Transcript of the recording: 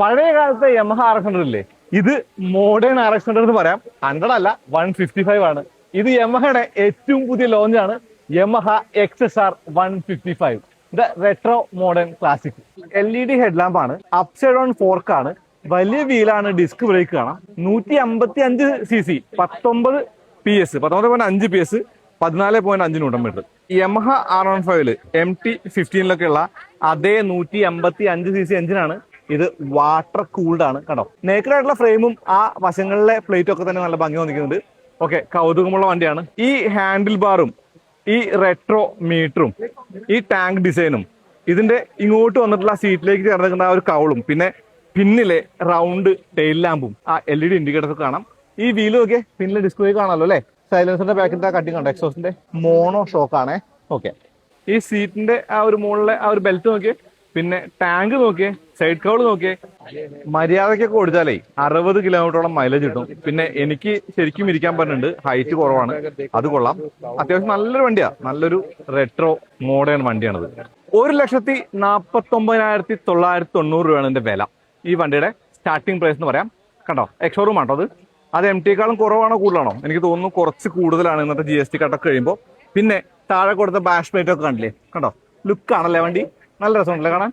പഴയ കാലത്തെ Yamaha R X hundred ഇല്ലേ ഇത് മോഡേൺ ആർ എക്സ് ഹൺഡ്രഡ് എന്ന് പറയാം. ഹൺഡ്രഡ് അല്ല വൺ ഫിഫ്റ്റി ഫൈവ് ആണ്. ഇത് യമഹയുടെ ഏറ്റവും പുതിയ ലോഞ്ച് ആണ്. Yamaha X S R one fifty five the retro modern classic L E D headlamp ആണ്. അപ്സൈഡ് ഓൺ ഫോർക്ക് ആണ്. വലിയ വീലാണ് ഡിസ്ക് ബ്രേക്ക് കാണാം നൂറ്റി അമ്പത്തി അഞ്ച് സി സി പത്തൊമ്പത് പി എസ് പത്തൊമ്പത് പോയിന്റ് അഞ്ച് പി എസ് പതിനാല് പോയിന്റ് അഞ്ച് newton metre Yamaha R one ഫൈവിൽ എം ടി ഫിഫ്റ്റീനിലൊക്കെ ഉള്ള അതേ നൂറ്റി അമ്പത്തി അഞ്ച് സി സി എഞ്ചിനാണ് ഇത് വാട്ടർ കൂൾഡ് ആണ് കണ്ടോ? നേക്കഡ് ആയിട്ടുള്ള ഫ്രെയിമും ആ വശങ്ങളിലെ പ്ലേറ്റും ഒക്കെ തന്നെ നല്ല ഭംഗി വന്നിരിക്കുന്നുണ്ട്. ഓക്കെ കൗതുകമുള്ള വണ്ടിയാണ്. ഈ ഹാൻഡിൽ ബാറും ഈ റെട്രോ മീറ്ററും ഈ ടാങ്ക് ഡിസൈനും ഇതിന്റെ ഇങ്ങോട്ട് വന്നിട്ടുള്ള സീറ്റിലേക്ക് ചേർന്നിരിക്കുന്ന ആ ഒരു കൗളും പിന്നെ പിന്നിലെ റൗണ്ട് ടെയിൽ ലാമ്പും ആ എൽ ഇ ഡി ഇൻഡിക്കേറ്റർ ഒക്കെ കാണാം. ഈ വീലും ഒക്കെ പിന്നിലെ ഡിസ്പ്ലേ കാണാമല്ലോ അല്ലേ? സൈലൻസറിന്റെ ബാക്കിന്റെ കട്ടിങ് കണ്ടോ? എക്സോസിന്റെ മോണോ ഷോക്ക് ആണേ. ഓക്കെ ഈ സീറ്റിന്റെ ആ ഒരു മുകളിലെ ആ ഒരു ബെൽറ്റ് നോക്കിയേ പിന്നെ ടാങ്ക് നോക്കിയേ സൈഡ് കവൾ നോക്കിയേ. മര്യാദക്കൊക്കെ ഓടിച്ചാലേ അറുപത് കിലോമീറ്ററോളം മൈലേജ് കിട്ടും. പിന്നെ എനിക്ക് ശരിക്കും ഇരിക്കാൻ പറ്റുന്നുണ്ട് ഹൈറ്റ് കുറവാണ്. അത് കൊള്ളാം. അത്യാവശ്യം നല്ലൊരു വണ്ടിയാ. നല്ലൊരു റെട്രോ മോഡേൺ വണ്ടിയാണത്. ഒരു ലക്ഷത്തി നാപ്പത്തി ഒമ്പതിനായിരത്തി തൊള്ളായിരത്തി തൊണ്ണൂറ് രൂപയാണ് ഇതിന്റെ വില. ഈ വണ്ടിയുടെ സ്റ്റാർട്ടിംഗ് പ്രൈസ് എന്ന് പറയാം. കണ്ടോ? എക്സോറൂം ആട്ടോ അത്? അത് എം ടിക്കാളും കുറവാണോ കൂടുതലാണോ? എനിക്ക് തോന്നുന്നു കുറച്ച് കൂടുതലാണ് ഇന്നത്തെ ജി എസ് ടി കട്ടൊക്കെ കഴിയുമ്പോൾ പിന്നെ താഴെ കൊടുത്ത ബാഷ് പ്ലേറ്റ് ഒക്കെ കണ്ടില്ലേ? കണ്ടോ? ലുക്ക് ആണല്ലേ വണ്ടി? നല്ല രസമുണ്ടല്ലേ കാണാൻ?